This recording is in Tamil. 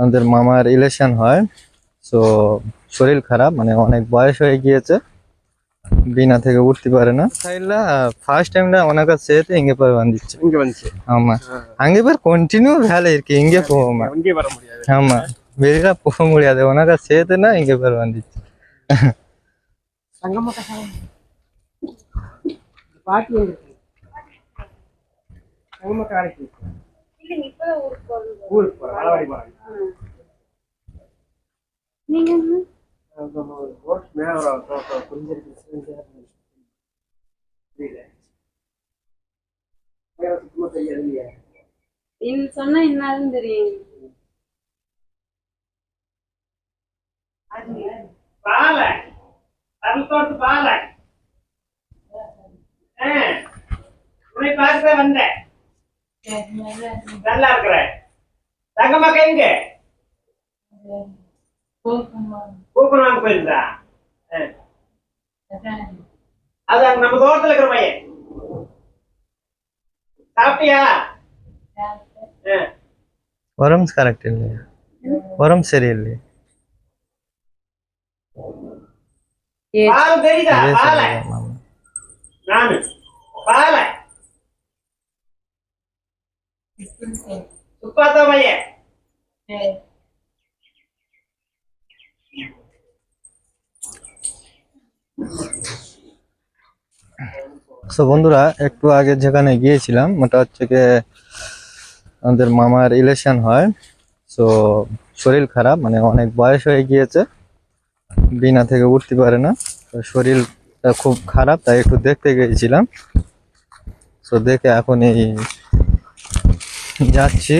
আমাদের মামার ইলেকশন হয়। সো শরীর খারাপ মানে অনেক বয়স হয়ে গিয়েছে। বিনা থেকে উঠতে পারে না। খাইলা ফার্স্ট টাইমটা আমার কাছে সেতে ইঙ্গে পার বাঁধিচ্ছে আমা। আঙ্গে পার কন্টিনিউ ভ্যালে এর কি ইঙ্গে আমা। আমার বেরিরা পোহমুড়িয়া দেয়। ওনার কাছে সেতে না ইঙ্গে পার বাঁধিচ্ছে ஊருக்கு போறேன் அளவாடி போறேன் சொன்னா என்னதுன்னு தெரியும். பாலை அருள்தோட்டு பாலை உன்னை பார்க்க வந்தேன். நல்லா இருக்கிறேன் தங்கம்மாக்கா எங்க கூப்பன் வாங்க போயிருந்தா. அது அங்க நம்ம தோட்டத்துல இருக்கிற பையன் சாப்பிட்டியா. உடம்பு கரெக்ட் இல்லையா? உடம்பு சரியில்லையா. பால் தெரியுதா? সো বন্ধুরা, একটু আগে যেখানে গিয়েছিলাম, ওটা হচ্ছে গিয়ে আমাদের মামার ইলেকশন হয়। সো শরীর খারাপ মানে অনেক বয়স হয়ে গিয়েছে। বিনা থেকে উঠতে পারে না। তো শরীরটা খুব খারাপ, তাই একটু দেখতে গিয়েছিলাম। সো দেখে এখন এই যাচ্ছি।